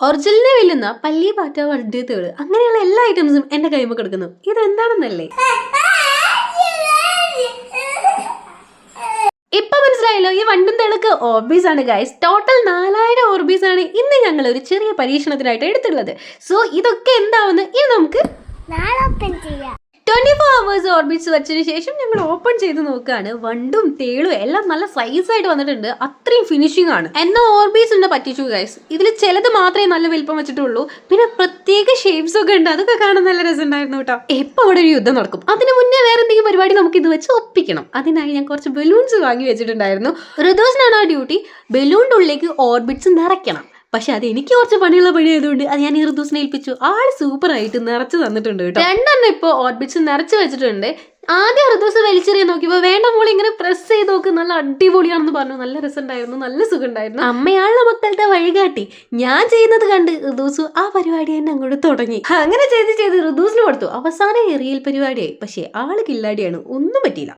ഒറിജിനലിനെ വെല്ലുന്ന പല്ലി പാറ്റ വണ്ടിയത്തുകൾ അങ്ങനെയുള്ള എല്ലാ ഐറ്റംസും എന്റെ കൈമ കിടക്കുന്നു. ഇതെന്താണെന്നല്ലേ ഇപ്പൊ മനസ്സിലായല്ലോ ഈ വണ്ടും തിളക്ക് ഓർബീസ് ആണ് ഗൈസ് ടോട്ടൽ നാലായിരം ഓർബീസ് ആണ് ഇന്ന് ഞങ്ങൾ ഒരു ചെറിയ പരീക്ഷണത്തിനായിട്ട് എടുത്തുള്ളത് സോ ഇതൊക്കെ എന്താവുന്ന? ഇനി നമുക്ക് ചെയ്യാം. ട്വന്റി ഫോർ അവേഴ്സ് ഓർബിറ്റ്സ് വെച്ചതിന് ശേഷം ഞങ്ങൾ ഓപ്പൺ ചെയ്ത് നോക്കുകയാണ്. വണ്ടും തേളും എല്ലാം നല്ല സൈസ് ആയിട്ട് വന്നിട്ടുണ്ട്. അത്രയും ഫിനിഷിംഗ് ആണ്. എന്നാ ഓർബീസ് ഉണ്ട് പറ്റിച്ചു ഗൈസ് ഇതിൽ ചിലത് മാത്രമേ നല്ല വലിപ്പം വെച്ചിട്ടുള്ളൂ. പിന്നെ പ്രത്യേക ഷേപ്സ് ഒക്കെ ഉണ്ട്. അതൊക്കെ കാണാൻ നല്ല രസമുണ്ടായിരുന്നു കേട്ടോ. എപ്പോൾ അവിടെ ഒരു യുദ്ധം നടക്കും? അതിന് മുന്നേ വേറെ എന്തെങ്കിലും പരിപാടി നമുക്ക് ഇത് വെച്ച് ഒപ്പിക്കണം. അതിനായി ഞാൻ കുറച്ച് ബലൂൺസ് വാങ്ങി വെച്ചിട്ടുണ്ടായിരുന്നു. ഋതുസിനാണ് ആ ഡ്യൂട്ടി ബലൂണിന്റെ ഉള്ളിലേക്ക് ഓർബിറ്റ്സ് നിറയ്ക്കണം. പക്ഷെ അത് എനിക്ക് കുറച്ച് പണിയുള്ള പണി ആയതുകൊണ്ട് അത് ഞാൻ ഈ ഋതുസിനെ ഏൽപ്പിച്ചു. ആൾ സൂപ്പർ ആയിട്ട് നിറച്ച് തന്നിട്ടുണ്ട് കേട്ടോ. രണ്ടെണ്ണം ഇപ്പോൾ ഓർബിറ്റ്സ് നിറച്ച് വെച്ചിട്ടുണ്ട്. ആദ്യം ഋതുസ് വലിച്ചെറിയാൻ നോക്കിയപ്പോൾ വേണ്ട മോളി ഇങ്ങനെ പ്രസ് ചെയ്ത് നോക്ക് നല്ല അടിപൊളിയാണെന്ന് പറഞ്ഞു. നല്ല രസമുണ്ടായിരുന്നു നല്ല സുഖമുണ്ടായിരുന്നു. അമ്മയാളുടെ മക്കളുടെ വഴികാട്ടി. ഞാൻ ചെയ്യുന്നത് കണ്ട് ഋതുസു ആ പരിപാടി തന്നെ അങ്ങോട്ട് തുടങ്ങി. അങ്ങനെ ചെയ്ത് ചെയ്ത് ഋതുസിന് കൊടുത്തു. അവസാനം എറിയൽ പരിപാടിയായി. പക്ഷേ ആൾ കില്ലാടിയാണ്. ഒന്നും പറ്റിയില്ല.